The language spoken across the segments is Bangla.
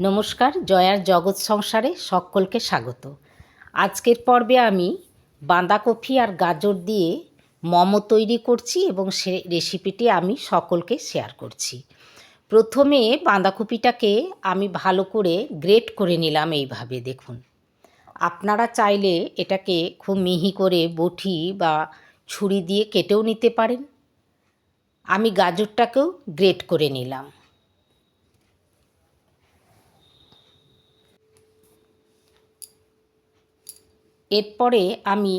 নমস্কার, জয়ার জগৎ সংসারে সকলকে স্বাগত। আজকের পর্বে আমি বাঁধাকপি আর গাজর দিয়ে মোমো তৈরি করছি এবং সে রেসিপিটি আমি সকলকে শেয়ার করছি। প্রথমে বাঁধাকপিটাকে আমি ভালো করে গ্রেট করে নিলাম এইভাবে, দেখুন। আপনারা চাইলে এটাকে খুব মিহি করে বটি বা ছুরি দিয়ে কেটেও নিতে পারেন। আমি গাজরটাকেও গ্রেট করে নিলাম। এরপরে আমি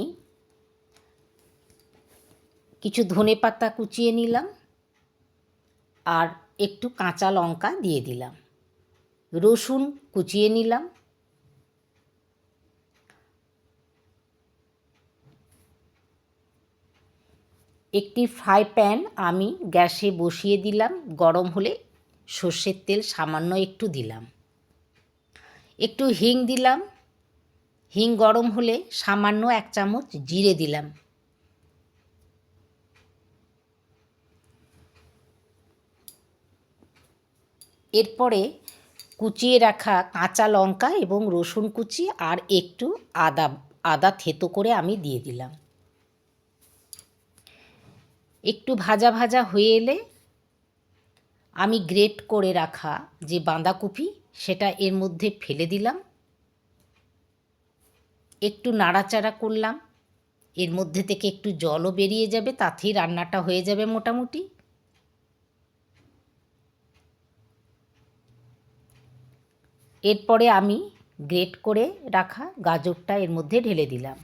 কিছু ধনে পাতা কুচিয়ে নিলাম আর একটু কাঁচা লঙ্কা দিয়ে দিলাম। রসুন কুচিয়ে নিলাম। একটি ফ্রাই প্যান আমি গ্যাসে বসিয়ে দিলাম। গরম হলে সর্ষের তেল সামান্য একটু দিলাম। একটু হিং দিলাম। হিং গরম হলে সামান্য এক চামচ জিরে দিলাম। এরপরে কুচিয়ে রাখা কাঁচা লঙ্কা এবং রসুন কুচি আর একটু আদা আদা থেতো করে আমি দিয়ে দিলাম। একটু ভাজা ভাজা হয়ে এলে আমি গ্রেট করে রাখা যে বাঁধাকপি, সেটা এর মধ্যে ফেলে দিলাম। একটু নাড়াচাড়া করলাম। এর মধ্যে থেকে একটু জলও বেরিয়ে যাবে, তাতেই রান্নাটা হয়ে যাবে মোটামুটি। এরপরে আমি গ্রেট করে রাখা গাজরটা এর মধ্যে ঢেলে দিলাম।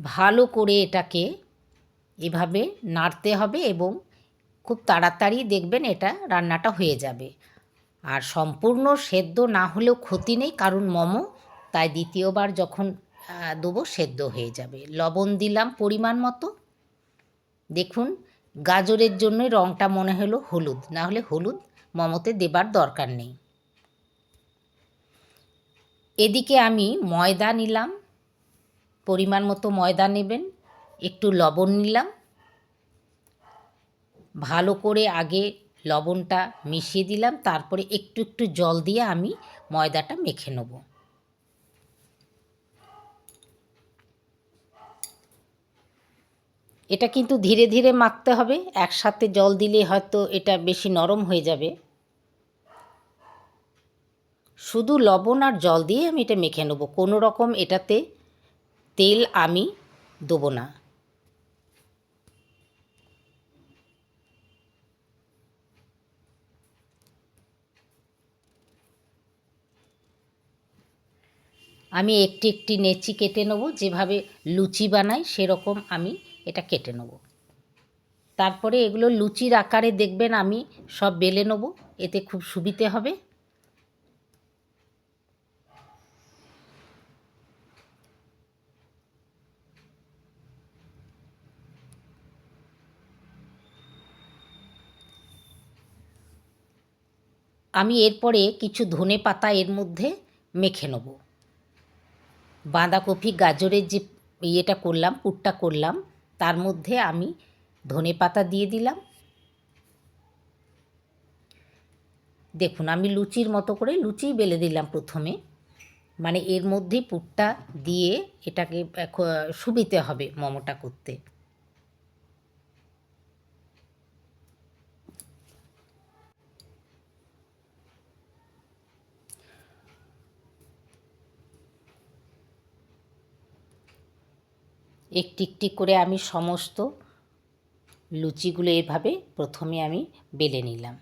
ভালো করে এটাকে এভাবে নাড়তে হবে এবং খুব তাড়াতাড়ি দেখবেন এটা রান্নাটা হয়ে যাবে। আর সম্পূর্ণ সেদ্ধ না হলেও ক্ষতি নেই, কারণ মোমো। তাই দ্বিতীয়বার যখন দেবো, সেদ্ধ হয়ে যাবে। লবণ দিলাম পরিমাণ মতো। দেখুন, গাজরের জন্যই রঙটা মনে হলো হলুদ। না হলে হলুদ মোমোতে দেবার দরকার নেই। এদিকে আমি ময়দা নিলাম। পরিমাণ মতো ময়দা নেবেন। একটু লবণ নিলাম। ভালো করে আগে লবণটা মিশিয়ে দিলাম, তারপরে একটু একটু জল দিয়ে আমি ময়দাটা মেখে নেব। এটা কিন্তু ধীরে ধীরে মাখতে হবে, একসাথে জল দিলে হয়তো এটা বেশি নরম হয়ে যাবে। শুধু লবণ আর জল দিয়ে আমি এটা মেখে নেব, কোনো রকম এটাতে তেল আমি দেবো না। আমি একটি একটি নেচি কেটে নেব, যেভাবে লুচি বানাই সেরকম আমি এটা কেটে নেব। তারপরে এগুলো লুচির আকারে দেখবেন আমি সব বেলে নেব, এতে খুব সুবিধে হবে। আমি এরপরে কিছু ধনে পাতা এর মধ্যে মেখে নেব। বাঁধাকপি, গাজরের যে ইয়েটা করলাম, পুরটা করলাম, তার মধ্যে আমি ধনে পাতা দিয়ে দিলাম। দেখুন, আমি লুচির মতো করে লুচি বেলে দিলাম প্রথমে। মানে এর মধ্যে পুরটা দিয়ে এটাকে শুবিতে হবে মোমোটা করতে। একটি করে আমি সমস্ত লুচিগুলো এভাবে প্রথমে আমি বেলে নিলাম।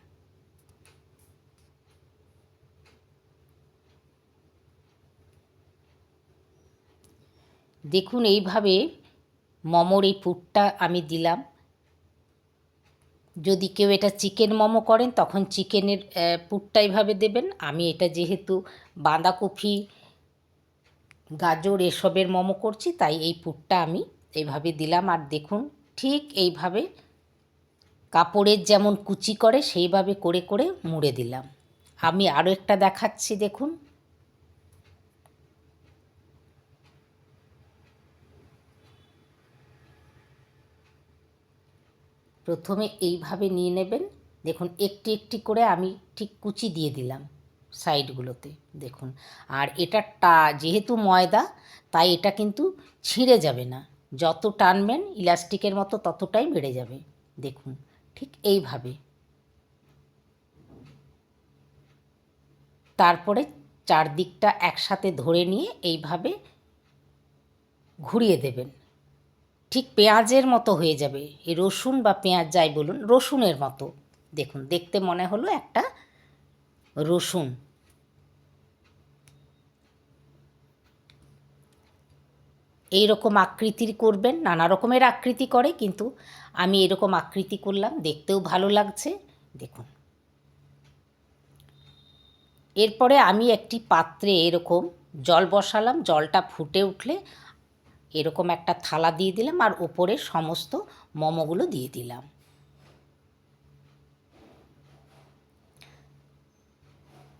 দেখুন, এইভাবে মোমোর এই পুরটা আমি দিলাম। যদি কেউ এটা চিকেন মোমো করেন, তখন চিকেনের পুরটা এইভাবে দেবেন। আমি এটা যেহেতু বাঁধাকপি গাজর, এসবের মোমো করছি, তাই এই পুরটা আমি এইভাবে দিলাম। আর দেখুন, ঠিক এইভাবে কাপড়ের যেমন কুচি করে, সেইভাবে করে করে মুড়ে দিলাম। আমি আরও একটা দেখাচ্ছি, দেখুন। প্রথমে এইভাবে নিয়ে নেবেন। দেখুন, একটি একটি করে আমি ঠিক কুচি দিয়ে দিলাম। সাইডগুলোতে, দেখুন। আর এটা টা, যেহেতু ময়দা, তাই এটা কিন্তু ছিঁড়ে যাবে না। যত টানবেন, ইলাস্টিকের মতো ততটাই বেড়ে যাবে, দেখুন। ঠিক এইভাবে। তারপরে চারদিকটা একসাথে ধরে নিয়ে এইভাবে ঘুরিয়ে দেবেন। ঠিক পেঁয়াজের মতো হয়ে যাবে। এই রসুন বা পেঁয়াজ যাই বলুন, রসুনের মতো। দেখুন, দেখতে মনে হলো একটা রসুন। এই রকম আকৃতির করবেন, নানা রকমের আকৃতি করে, কিন্তু আমি এরকম আকৃতি করলাম, দেখতেও ভালো লাগছে। দেখুন। এরপরে আমি একটি পাত্রে এরকম জল বসালাম, জলটা ফুটে উঠলে এরকম একটা থালা দিয়ে দিলাম, আর ওপরে সমস্ত মোমোগুলো দিয়ে দিলাম।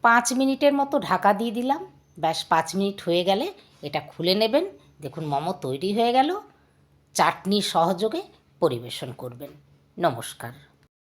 পাঁচ মিনিটের মতো ঢাকা দিয়ে দিলাম। ব্যাস পাঁচ মিনিট হয়ে গেলে এটা খুলে নেবেন। দেখুন মোমো তৈরি হয়ে গেল। চাটনি সহযোগে পরিবেশন করবেন। নমস্কার।